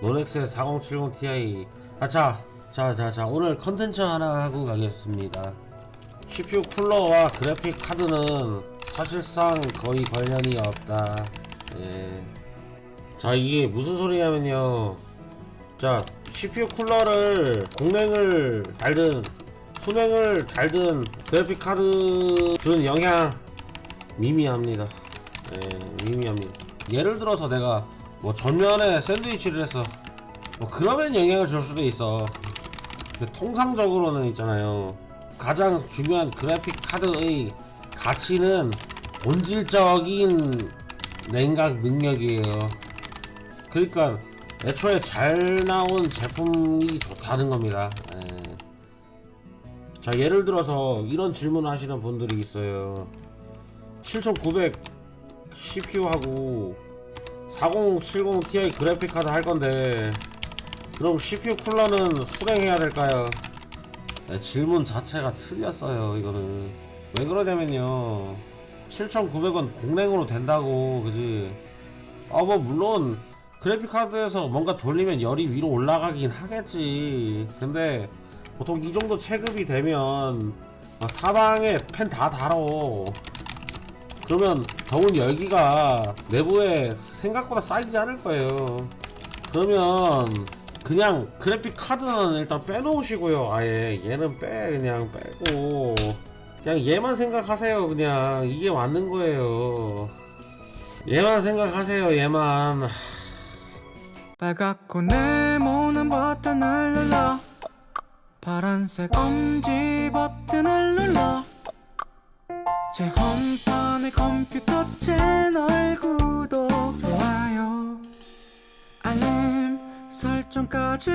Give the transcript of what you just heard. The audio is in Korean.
노넥스의 4070 Ti 아자 자자자 오늘 컨텐츠 하나 하고 가겠습니다. CPU 쿨러와 그래픽 카드는 사실상 거의 관련이 없다. 예. 자 이게 무슨 소리냐면요. 자 CPU 쿨러를 공랭을 달든 수냉을 달든 그래픽 카드 주는 영향 미미합니다. 예, 미미합니다. 예를 들어서 내가 뭐 전면에 샌드위치를 했어 뭐 그러면 영향을 줄 수도 있어. 근데 통상적으로는 있잖아요. 가장 중요한 그래픽 카드의 가치는 본질적인 냉각 능력이에요. 그러니까 애초에 잘 나온 제품이 좋다는 겁니다. 예. 자 예를 들어서 이런 질문 하시는 분들이 있어요. 7900 CPU하고 4070 Ti 그래픽 카드 할 건데 그럼 CPU 쿨러는 수랭해야 될까요? 네, 질문 자체가 틀렸어요 이거는. 왜 그러냐면요. 7900원 공랭으로 된다고 그지? 아 뭐 물론 그래픽 카드에서 뭔가 돌리면 열이 위로 올라가긴 하겠지. 근데 보통 이 정도 체급이 되면 막 사방에 팬다 달어 그러면 더운 열기가 내부에 생각보다 쌓이지 않을 거예요. 그러면 그냥 그래픽 카드는 일단 빼놓으시고요. 아예 얘는 빼 그냥 빼고 그냥 얘만 생각하세요. 그냥 이게 맞는 거예요. 얘만 생각하세요. 얘만. 빨갛고 네모난 버튼을 눌러 파란색 엄지 버튼을 눌러 제 홈판 의 컴퓨터 채널 구독 좋아요. 알림 설정까지